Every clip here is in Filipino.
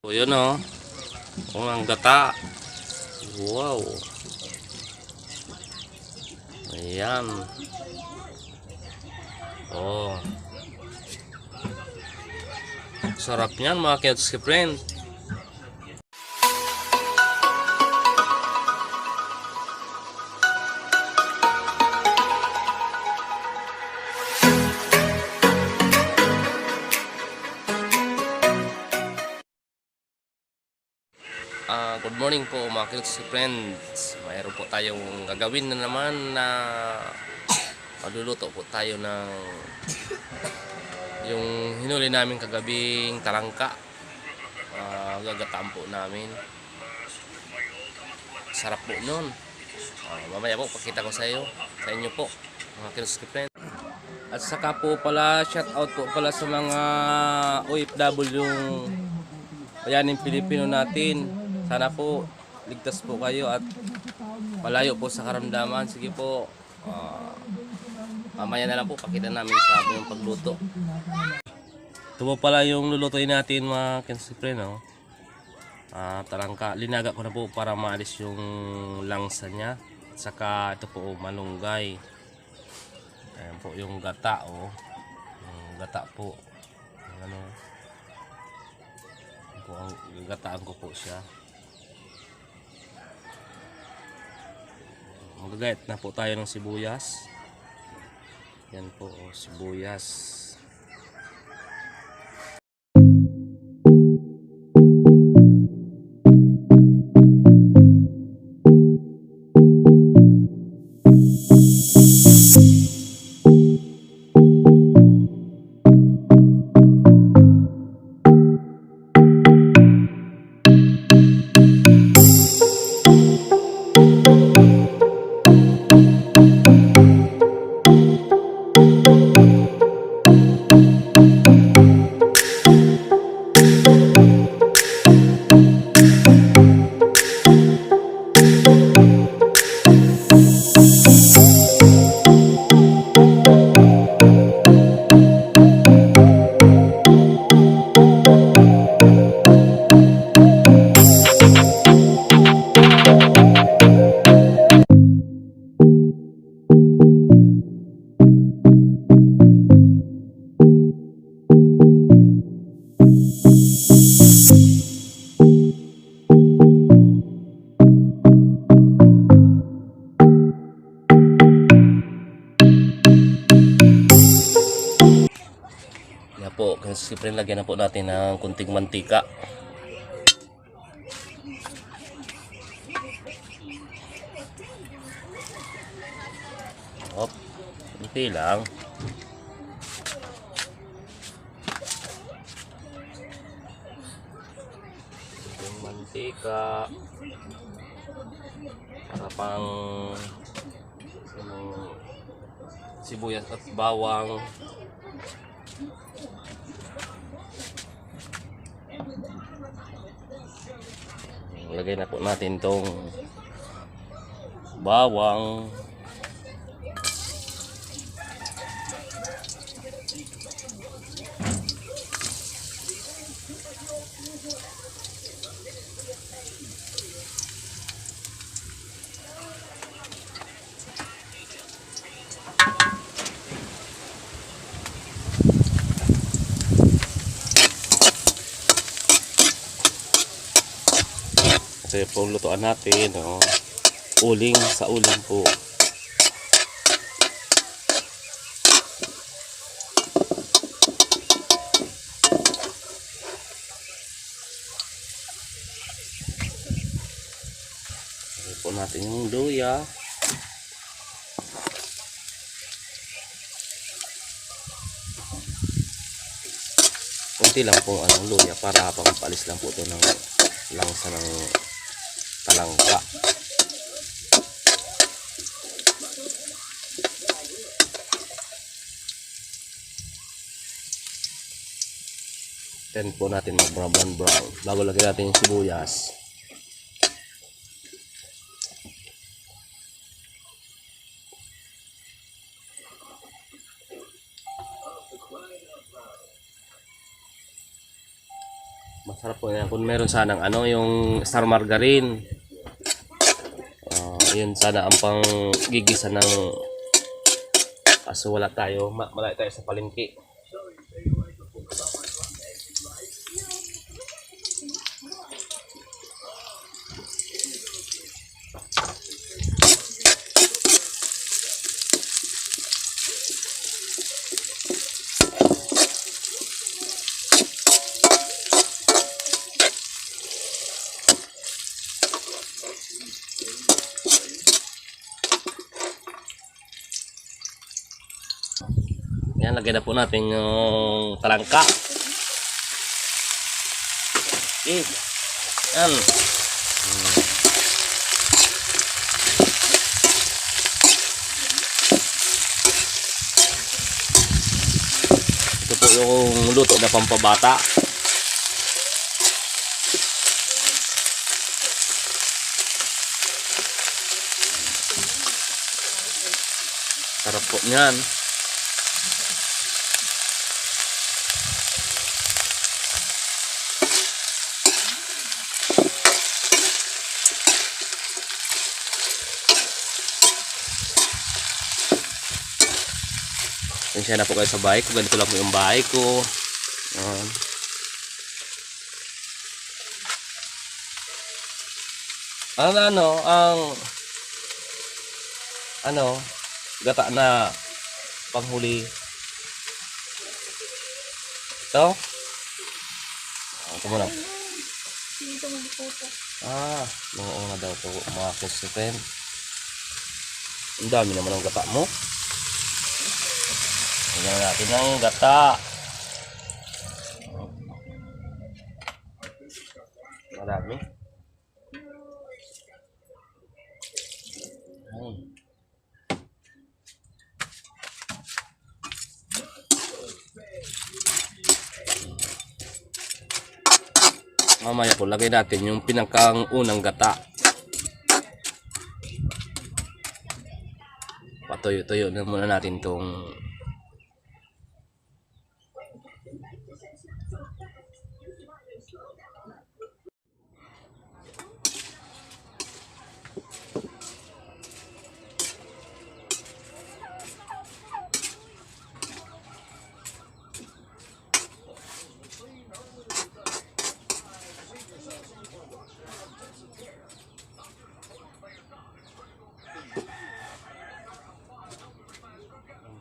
O yun o. Oh, ang gata. Wow. Ayan. Oh. Sarap niyan mga kiosk friend. Ah, good morning po mga kiosk friends. Mayroon po tayong gagawin na naman na maluluto po tayo ng yung hinuli namin kagabing talangka. Ah, gagataan po namin. Sarap po nun. Ah, mamaya po pakita ko sa iyo, sa inyo po mga kiosk friends. At saka po pala, shout out po pala sa mga OFW yung bayaning Pilipino natin. Sana po ligtas po kayo at malayo po sa karamdaman. Sige po. ah, mamaya na lang po pakita namin sa amin yung pagluto. Ito pala yung lulutuin natin mga kinsipre no. Ah, tarangka. Linaga ko na po para maalis yung langsa niya. At saka ito po malunggay. Ayan po yung gata oh. Yung gata po. Yung ano. Yan po ang gagataan ko po siya. Magagayat na po tayo ng sibuyas. Yan po, oh, sibuyas. Kasi siyempre lagyan na po natin ng kunting mantika. Hop, kunti lang. Kunting mantika. Para pang sibuyas at bawang. Lagay na po natin tong bawang. Ito yung pong lutuan natin. Oh. Uling sa uling po. Lagay po natin yung luya. Kunti lang po ang luya para pampalis lang po ito ng langsa ng talangka. Then po natin mag brown brown brown bago lagyan natin yung sibuyas. Sarap po yan. Kung meron sanang ano, yung star margarine. Ah, yun sana ang pang gigisa ng kaso wala tayo. Ma malayo tayo sa palengke. Yan, lagyan na po natin yung talangka. Okay. Yan. Ito po yung luto na pampabata. Sarap po niyan. Pasensya na po kayo sa bahay ko. Ganito lang po yung bahay ko. Yan. Ang ano, ang ano, gata na panghuli. Ito? Ah, Ito muna. Dito magputo. Ah, mga una daw to mga kusipen. Ang dami naman ang gata mo. Tingnan natin ang gata. Marami. Ayun. Mamaya po, lagay natin yung pinakang unang gata. Patuyo-tuyo na muna natin tong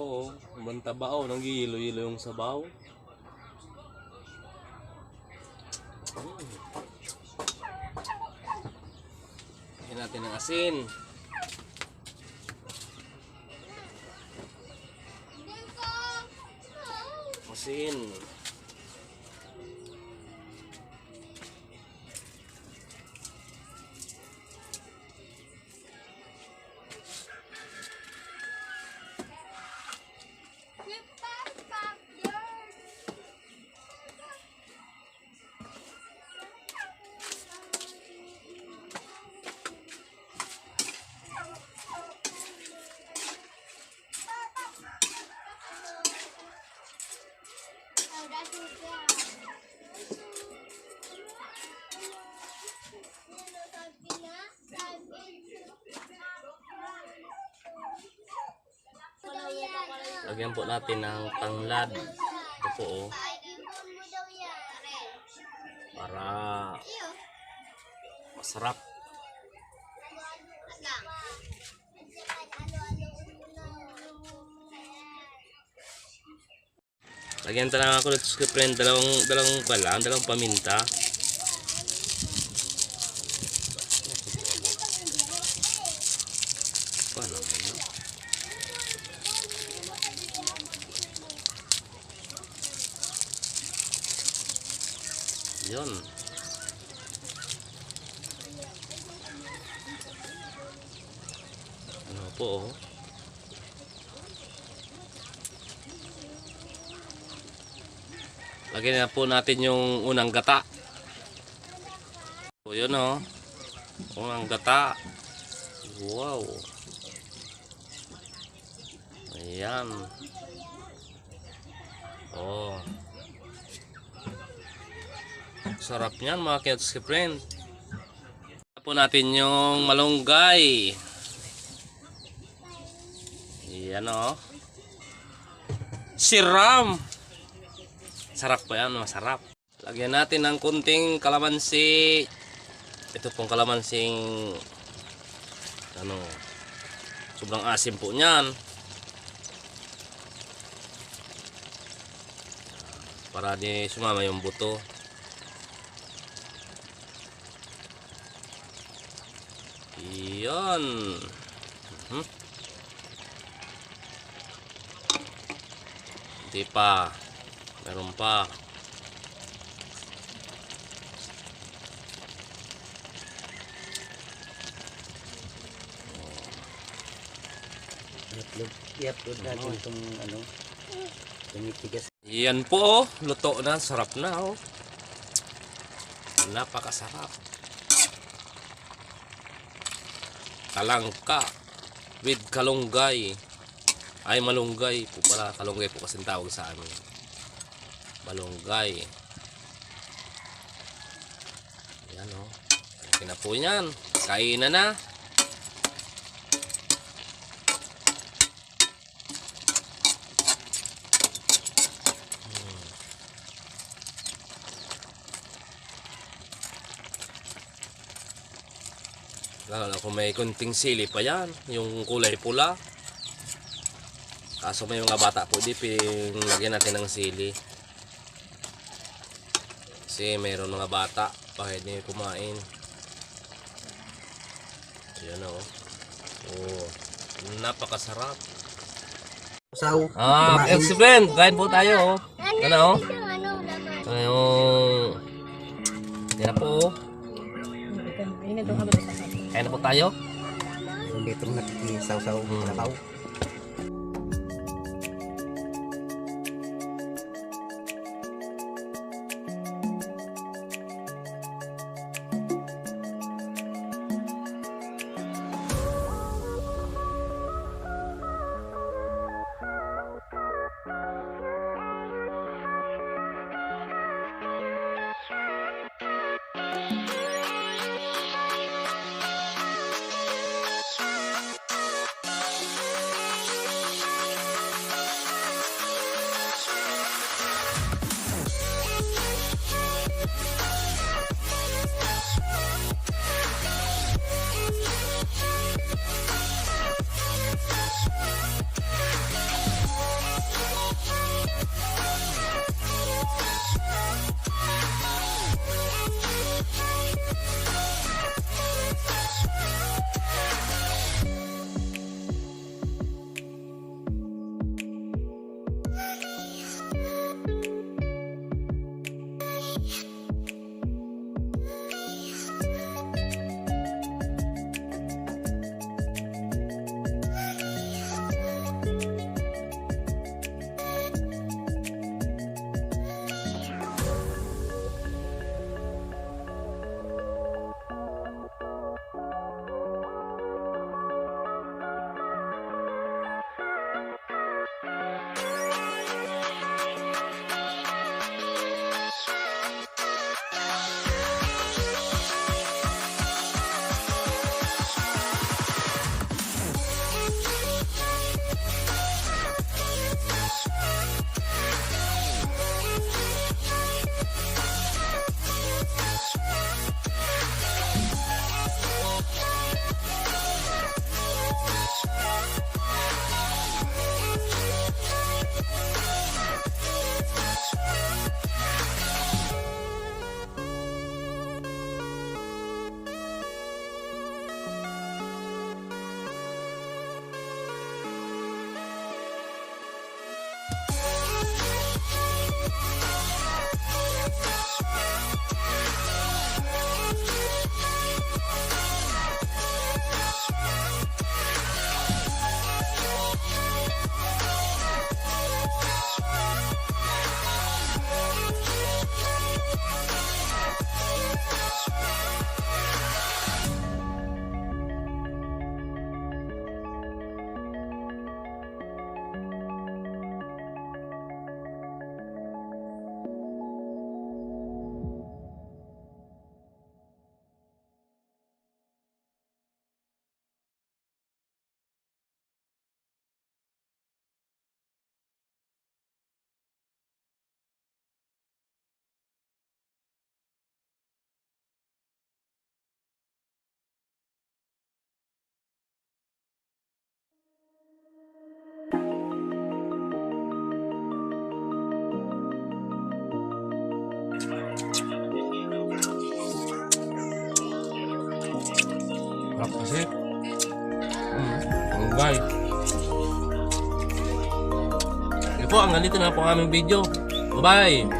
po, mantabao, nang hilo-hilo yung sabaw. Lagyan natin ng asin. Asin. Lagyan po natin ng tanglad. Ito po oh, para masarap. Lagyan talaga ako ng friend, dalawang, dalawang pala, dalawang paminta. Paano yun? Yun. Ano po oh. Lagyan na po natin yung unang gata. So yun oh. Unang gata. Wow. Ayan. Oh. Sarap niyan mga Kentucky friend. po natin yung malunggay. Yan o. Siram! Sarap po yan, masarap. Lagyan natin ng kunting kalamansi. Ito pong kalamansing ano, sobrang asim po niyan. Para di sumama yung buto. Mhm. Hindi pa. Meron pa. I-upload, i-upload natin itong ano, tumitigas. Yan po oh. Luto na. Sarap na oh. Napakasarap. Kalangka with kalunggay. Ay malunggay po pala. Kalunggay po kasi tawag sa amin. Malunggay. Yan oh. Okay na po yan. Kainan na. Lalo na kung may kunting sili pa yan, yung kulay pula. Kaso may mga bata po, di ping lagyan natin ng sili. Kasi mayroon mga bata, bakit hindi kumain. Yan o. Oh, napakasarap. Saw, Ah, excellent! Kain po tayo. oh. Ano? Ano, laman. Ano yung... Yan na po. oh. Kaya na po tayo. Meron dito nagkisaw-saw hmm. Sarap kasi. Mm, hanggang. Yun po, ang ganito na po ang aming video. Bye-bye!